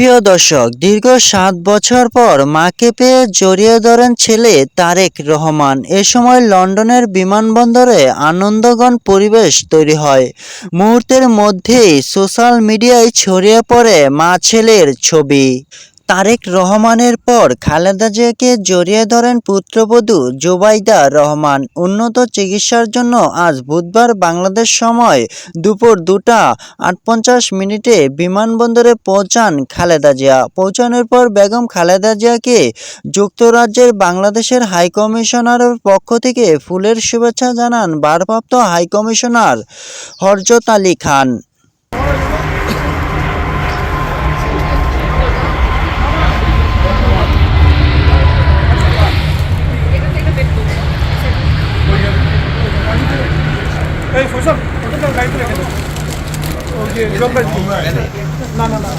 প্রিয় দর্শক, দীর্ঘ সাত বছর পর মাকে পেয়ে জড়িয়ে ধরেন ছেলে তারেক রহমান। এ সময় লন্ডনের বিমানবন্দরে আনন্দগণ পরিবেশ তৈরি হয়। মুহূর্তের মধ্যেই সোশ্যাল মিডিয়ায় ছড়িয়ে পড়ে মা ছেলের ছবি। তারেক রহমানের পর খালেদা জিয়াকে জড়িয়ে ধরেন পুত্রবধূ জোবাইদা রহমান। উন্নত চিকিৎসার জন্য আজ বুধবার বাংলাদেশ সময় দুপুর দুটা আটপঞ্চাশ মিনিটে বিমানবন্দরে পৌঁছান খালেদা জিয়া। পৌঁছানোর পর বেগম খালেদা জিয়াকে যুক্তরাজ্যের বাংলাদেশের হাইকমিশনারের পক্ষ থেকে ফুলের শুভেচ্ছা জানান ভারপ্রাপ্ত হাইকমিশনার হরজত আলী খান। এই ফসল ফসল গাড়িতে রেখে দেবো ওই যে জল গাড়ি না না না